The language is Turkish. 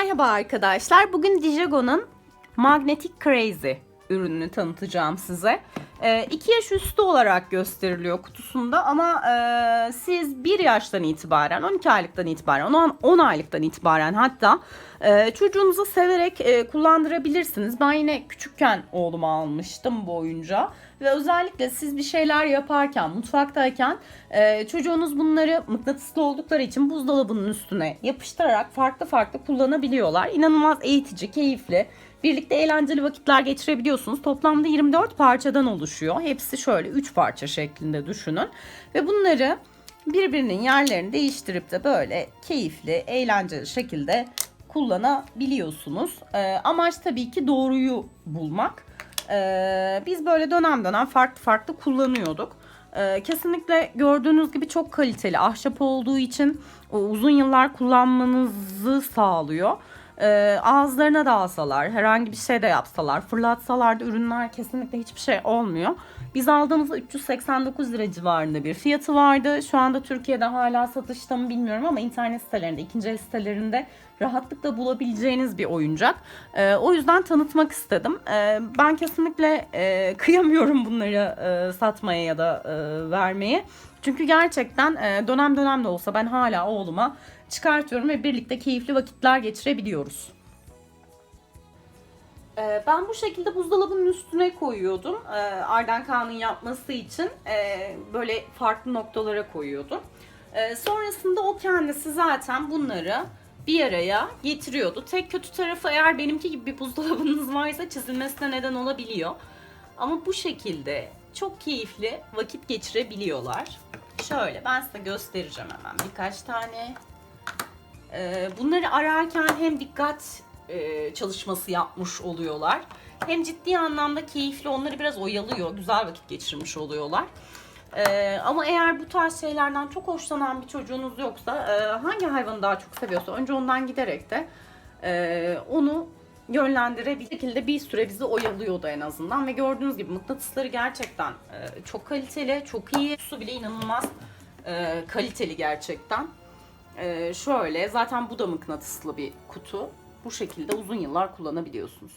Merhaba arkadaşlar. Bugün Dijago'nun Magnetic Crazy ürününü tanıtacağım size. 2 yaş üstü olarak gösteriliyor kutusunda ama e, siz 1 yaştan itibaren, 12 aylıktan itibaren, 10, 10 aylıktan itibaren hatta e, çocuğunuzu severek e, kullandırabilirsiniz. Ben yine küçükken oğluma almıştım bu oyuncağı ve özellikle siz bir şeyler yaparken, mutfaktayken e, çocuğunuz bunları mıknatıslı oldukları için buzdolabının üstüne yapıştırarak farklı farklı kullanabiliyorlar. İnanılmaz eğitici, keyifli. Birlikte eğlenceli vakitler geçirebiliyorsunuz. Toplamda 24 parçadan oluşuyor. Hepsi şöyle 3 parça şeklinde düşünün. Ve bunları birbirinin yerlerini değiştirip de böyle keyifli, eğlenceli şekilde kullanabiliyorsunuz. Ee, amaç tabii ki doğruyu bulmak. Ee, biz böyle dönem dönem farklı farklı kullanıyorduk. Ee, kesinlikle gördüğünüz gibi çok kaliteli ahşap olduğu için uzun yıllar kullanmanızı sağlıyor. Ee, ağızlarına da alsalar, herhangi bir şey de yapsalar, fırlatsalar da ürünler kesinlikle hiçbir şey olmuyor. Biz aldığımızda 389 lira civarında bir fiyatı vardı. Şu anda Türkiye'de hala satışta mı bilmiyorum ama internet sitelerinde, ikinci el sitelerinde rahatlıkla bulabileceğiniz bir oyuncak. Ee, o yüzden tanıtmak istedim. Ee, ben kesinlikle e, kıyamıyorum bunları e, satmaya ya da e, vermeye. Çünkü gerçekten e, dönem dönem de olsa ben hala oğluma çıkartıyorum ve birlikte keyifli vakitler geçirebiliyoruz. Ee, Ben bu şekilde buzdolabının üstüne koyuyordum. Ee, Arden Kaan'ın yapması için e, böyle farklı noktalara koyuyordum. Sonrasında o kendisi zaten bunları bir araya getiriyordu. Tek kötü tarafı eğer benimki gibi bir buzdolabınız varsa çizilmesine neden olabiliyor. Ama bu şekilde çok keyifli vakit geçirebiliyorlar. Şöyle ben size göstereceğim hemen birkaç tane. Ee, Bunları ararken hem dikkat e, çalışması yapmış oluyorlar. Hem ciddi anlamda keyifli onları biraz oyalıyor. Güzel vakit geçirmiş oluyorlar. Ee, ama eğer bu tarz şeylerden çok hoşlanan bir çocuğunuz yoksa e, hangi hayvanı daha çok seviyorsa önce ondan giderek de e, onu yönlendirebilir şekilde bir süre bizi oyalıyordu en azından ve gördüğünüz gibi mıknatısları gerçekten e, çok kaliteli, çok iyi. Su bile inanılmaz e, kaliteli gerçekten. E, şöyle zaten bu da mıknatıslı bir kutu. Bu şekilde uzun yıllar kullanabiliyorsunuz.